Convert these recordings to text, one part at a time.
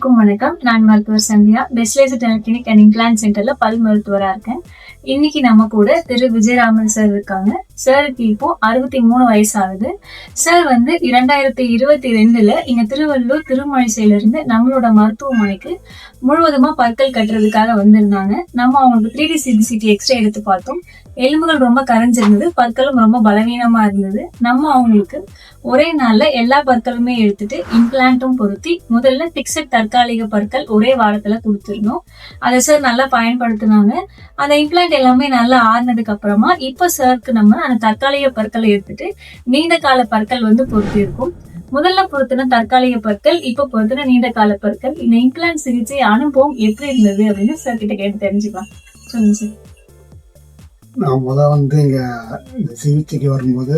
வணக்கம். நான் மருத்துவர் சந்தியா. பெஸ்லேசர் கிளினிக் அண்ட் இம்ப்ளான்ட் சென்டர்ல பல் மருத்துவரா இருக்கேன். இன்னைக்கு நம்ம கூட திரு. விஜயராமன் சார் இருக்காங்க. சாருக்கு இப்போ அறுபத்தி மூணு வயசு ஆகுது சார் வந்து இரண்டாயிரத்தி இருபத்தி ரெண்டுல இங்க திருவள்ளூர் திருமழிசையிலிருந்து நம்மளோட மருத்துவமனைக்கு முழுவதுமா பற்கள் கட்டுறதுக்காக வந்திருந்தாங்க. நம்ம அவங்களுக்கு த்ரீ டி சிபிசிடி எக்ஸ்ரே எடுத்து பார்த்தோம். எலும்புகள் ரொம்ப கரைஞ்சிருந்தது பற்களும் ரொம்ப பலவீனமா இருந்தது. நம்ம அவங்களுக்கு ஒரே நாள்ல எல்லா பற்களுமே எடுத்துட்டு இம்ப்ளான்ட்டும் பொருத்தி முதல்ல பிக்சட் தற்காலிக பற்கள் ஒரே வாரத்துல கொடுத்துருந்தோம் அதை சார் நல்லா பயன்படுத்தினாங்க. அந்த இம்ப்ளான்ட் எல்லாமே நல்லா ஆறுனதுக்கு அப்புறமா இப்போ சாருக்கு நம்ம ஆனால் தற்காலிக பற்களை எடுத்துட்டு நீண்ட கால பற்கள் வந்து பொருத்தி இருக்கும். முதல்ல பொருத்தின தற்காலிக பற்கள் இப்ப பொருத்தின நீண்ட கால பற்கள் இந்த இம்ப்ளான்ட் சிகிச்சை அனுபவம் எப்படி இருந்தது அப்படின்னு சார் கிட்ட கேட்டு தெரிஞ்சுக்கலாம். சொல்லுங்க சார் நான் முதல் வந்து இங்கே இந்த சிகிச்சைக்கு வரும்போது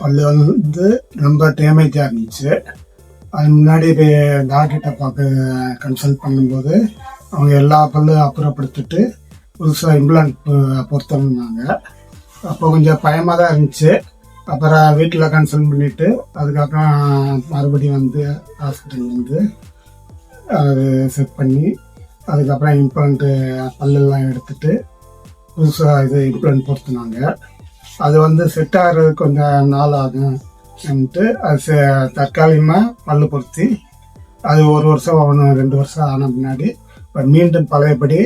பல்லு வந்து ரொம்ப டேமேஜாக இருந்துச்சு. அது முன்னாடி டாக்டர்கிட்ட பார்க்க கன்சல்ட் பண்ணும்போது அவங்க எல்லா பல்லு அப்புறப்படுத்திட்டு புதுசாக இம்ப்ளான்ட் பொருத்தம்னாங்க. அப்போ கொஞ்சம் பயமாக தான் இருந்துச்சு. அப்புறம் வீட்டில் கன்சல்ட் பண்ணிவிட்டு அதுக்கப்புறம் மறுபடியும் வந்து ஹாஸ்பிட்டல் வந்து அது செட் பண்ணி அதுக்கப்புறம் இம்ப்ளான்ட்டு பல்லெல்லாம் எடுத்துட்டு புதுசாக இது இம்ப்ளான்ட் பொருத்தினாங்க. அது வந்து செட் ஆகிறது கொஞ்சம் நாள் ஆகும்ட்டு அது செ- தற்காலிகமாக பல்லு பொருத்தி அது ஒரு வருஷம் ஒன்று ரெண்டு வருஷம் ஆன பின்னாடி இப்போ மீண்டும் பழையபடி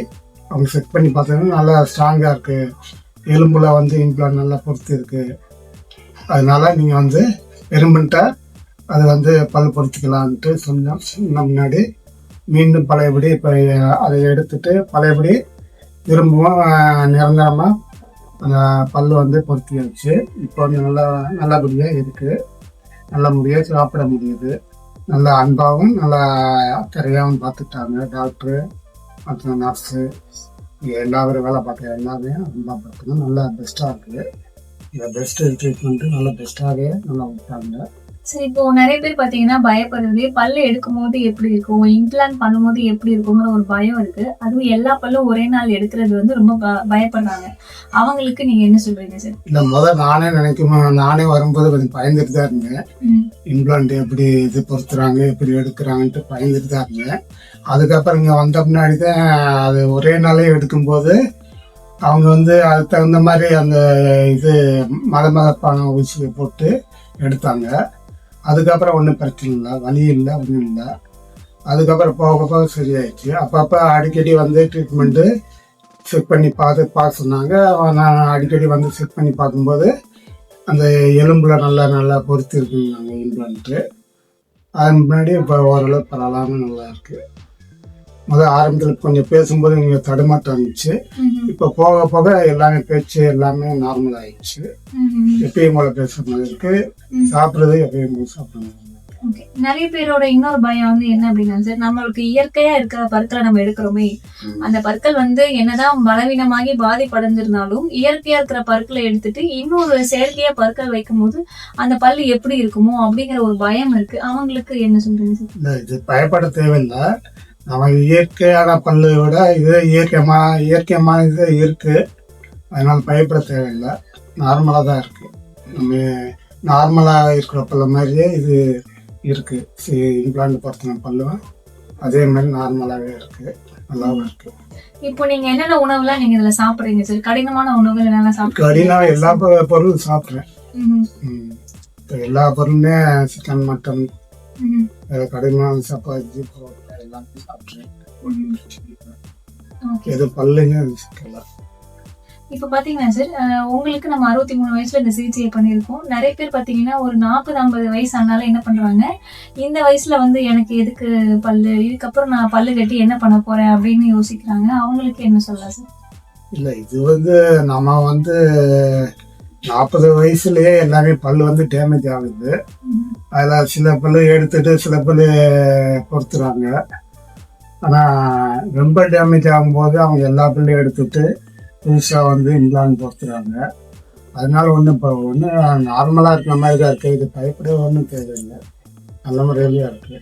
அவங்க செட் பண்ணி பார்த்தோன்னா நல்லா ஸ்ட்ராங்காக இருக்குது எலும்புல வந்து இம்ப்ளான் நல்லா பொருத்தி இருக்கு. அதனால நீங்கள் வந்து எறும்புன்ட்ட அது வந்து பல் பொருத்திக்கலான்ட்டு சொன்னோம் சொன்ன முன்னாடி மீண்டும் பழையபடி இப்போ அதை எடுத்துட்டு பழையபடி திரும்பவும் நிரந்தரமாக அந்த பல் வந்து பொருத்தி வச்சு இப்போ வந்து நல்லா நல்லபடியாக இருக்குது நல்ல முடியாக சாப்பிட முடியுது. நல்லா அன்பாகவும் நல்லா அக்கறையாகவும் பார்த்துட்டாங்க டாக்டரு மற்ற நர்ஸு. எல்லா பேரும் வேலை பார்க்குற எல்லாமே அன்பாக பார்த்தீங்கன்னா நல்லா பெஸ்ட்டாக இருக்குது. இந்த பெஸ்ட்டு ட்ரீட்மெண்ட்டு நல்லா பெஸ்ட்டாகவே நல்லா விட்டாங்க சரி இப்போ நிறைய பேர் பாத்தீங்கன்னா பயப்படுறது பல்லு எடுக்கும் போது எப்படி இருக்கும் இம்ப்ளான்ட் பண்ணும்போது எப்படி இருக்குங்கிற ஒரு பயம் இருக்கு. அதுவும் எல்லா பல்லும் ஒரே நாள் எடுக்கிறது வந்து ரொம்ப ப- பயப்படுறாங்க. அவங்களுக்கு நீங்க என்ன சொல்றீங்க சார் இல்லை முதல் நானே நினைக்கும் நானே வரும்போது கொஞ்சம் பயந்துட்டு தான் இருந்தேன். இம்ப்ளான்ட் எப்படி இது பொறுத்துறாங்க எப்படி எடுக்கிறாங்கன்ட்டு பயந்துட்டு தான் இருந்தேன். அதுக்கப்புறம் இங்கே வந்த முன்னாடி தான் அது ஒரே நாளே எடுக்கும்போது அவங்க வந்து அதுக்கு தகுந்த மாதிரி அந்த இது மத மதப்பான ஊசியை போட்டு எடுத்தாங்க. அதுக்கப்புறம் ஒன்றும் பிரச்சனை இல்லை வலி இல்லை ஒன்றும் இல்லை. அதுக்கப்புறம் போக போக சரியாயிடுச்சு. அப்பப்போ அடிக்கடி வந்து ட்ரீட்மெண்ட்டு செக் பண்ணி பார்த்து பார்க்க சொன்னாங்க. நான் அடிக்கடி வந்து செக் பண்ணி பார்க்கும்போது அந்த எலும்பில் நல்லா நல்லா பொறுத்து இருக்குங்க இம்ப்ளான்ட்டு அதன் முன்னாடி இப்போ ஓரளவு பரவாயில்லாமல் நல்லா இருக்குது முதல் ஆரம்பத்தில் கொஞ்சம் பேசும்போது இங்கே தடுமாட்டம் இருந்துச்சு இப்போ போக போக எல்லாமே பேச்சு எல்லாமே நார்மல் ஆயிடுச்சு. எப்பயும் போல பேசுற மாதிரி இருக்கு. சாப்பிட்றது எப்பயும் போல சாப்பிட்ற மாதிரி இருக்கு. ஓகே. நிறைய பேரோட இன்னொரு பயம் வந்து என்ன அப்படின்னா சார் நம்மளுக்கு இயற்கையா இருக்கிற பற்களை நம்ம எடுக்கிறோமே. அந்த பற்கள் வந்து என்னதான் பலவீனமாகி பாதிப்படைஞ்சிருந்தாலும் இயற்கையா இருக்கிற பற்களை எடுத்துட்டு இன்னொரு செயற்கையா பற்கள் வைக்கும் போது அந்த பல்லு எப்படி இருக்குமோ அப்படிங்கிற ஒரு பயம் இருக்கு. அவங்களுக்கு என்ன சொல்றீங்க சார்? பயப்பட தேவையில்லை. நம்ம இயற்கையான பல்லு விட இது இயற்கையமா இயற்கையமான இது இருக்கு. அதனால பயப்பட தேவையில்லை. நார்மலாக தான் இருக்கு. நம்ம நார்மலாக இருக்கிற பல்ல மாதிரியே இது இருக்கு. இம்ப்ளான்ட் பொறுத்தின பல்லும் அதே மாதிரி நார்மலாகவே இருக்கு. நல்லாவும் இருக்கு. இப்போ நீங்க என்னென்ன உணவுலாம் நீங்க இதுல சாப்பிடுறீங்க? சார் கடினமான உணவுகள் என்னென்ன சாப்பிடுறீங்க? கடினா எல்லா பொருளும் சாப்பிட்றேன். எல்லா பொருளுமே சிக்கன் மட்டன். கடினமான சப்பாத்தி எல்லாமே சாப்பிட்றேன். எது பல்லுங்க சிக்கல இப்ப பாத்தீங்கன்னா சார் உங்களுக்கு நம்ம அறுபத்தி மூணு வயசுல இந்த சிகிச்சையை பண்ணியிருக்கோம். நிறைய பேர் பாத்தீங்கன்னா ஒரு நாற்பது ஐம்பது வயசு ஆனாலும் என்ன பண்றாங்க இந்த வயசுல வந்து எனக்கு எதுக்கு பல்லு? இதுக்கப்புறம் நான் பல்லு கட்டி என்ன பண்ண போறேன் அப்படின்னு யோசிக்கிறாங்க. அவங்களுக்கு என்ன சொல்லலாம் சார் இல்லை இது வந்து நம்ம வந்து நாற்பது வயசுலயே எல்லாமே பல்லு வந்து டேமேஜ் ஆகுது. அதில் சில பல்லு எடுத்துட்டு சில பல்லு பொறுத்துறாங்க. ஆனால் ரொம்ப டேமேஜ் ஆகும்போது அவங்க எல்லா பல்லையும் எடுத்துட்டு புதுசாக வந்து இம்ப்ளான் பொறுத்துறாங்க. அதனால ஒன்றும் இப்போ ஒன்றும் நார்மலாக இருக்கிற மாதிரி தான் இருக்குது இது பயப்பட ஒன்றும் தேவையில்லை. நல்ல முறையிலேயே இருக்குது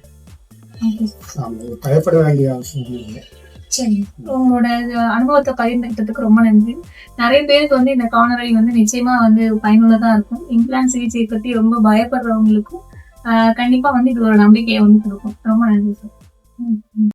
ஓகே ஆமாம் இது பயப்பட வேண்டிய அவசியம் இல்லை சரி உங்களோட அனுபவத்தை பகிர்ந்துகிட்டதுக்கு ரொம்ப நன்றி. நிறைய பேருக்கு வந்து இந்த காணொலி வந்து நிச்சயமா வந்து பயனுள்ளதா இருக்கும். இம்ப்ளான் சிகிச்சை பத்தி ரொம்ப பயப்படுறவங்களுக்கும் கண்டிப்பா வந்து இது ஒரு நம்பிக்கையை வந்து கொடுக்கும். ரொம்ப நன்றி சார். ம், ம்.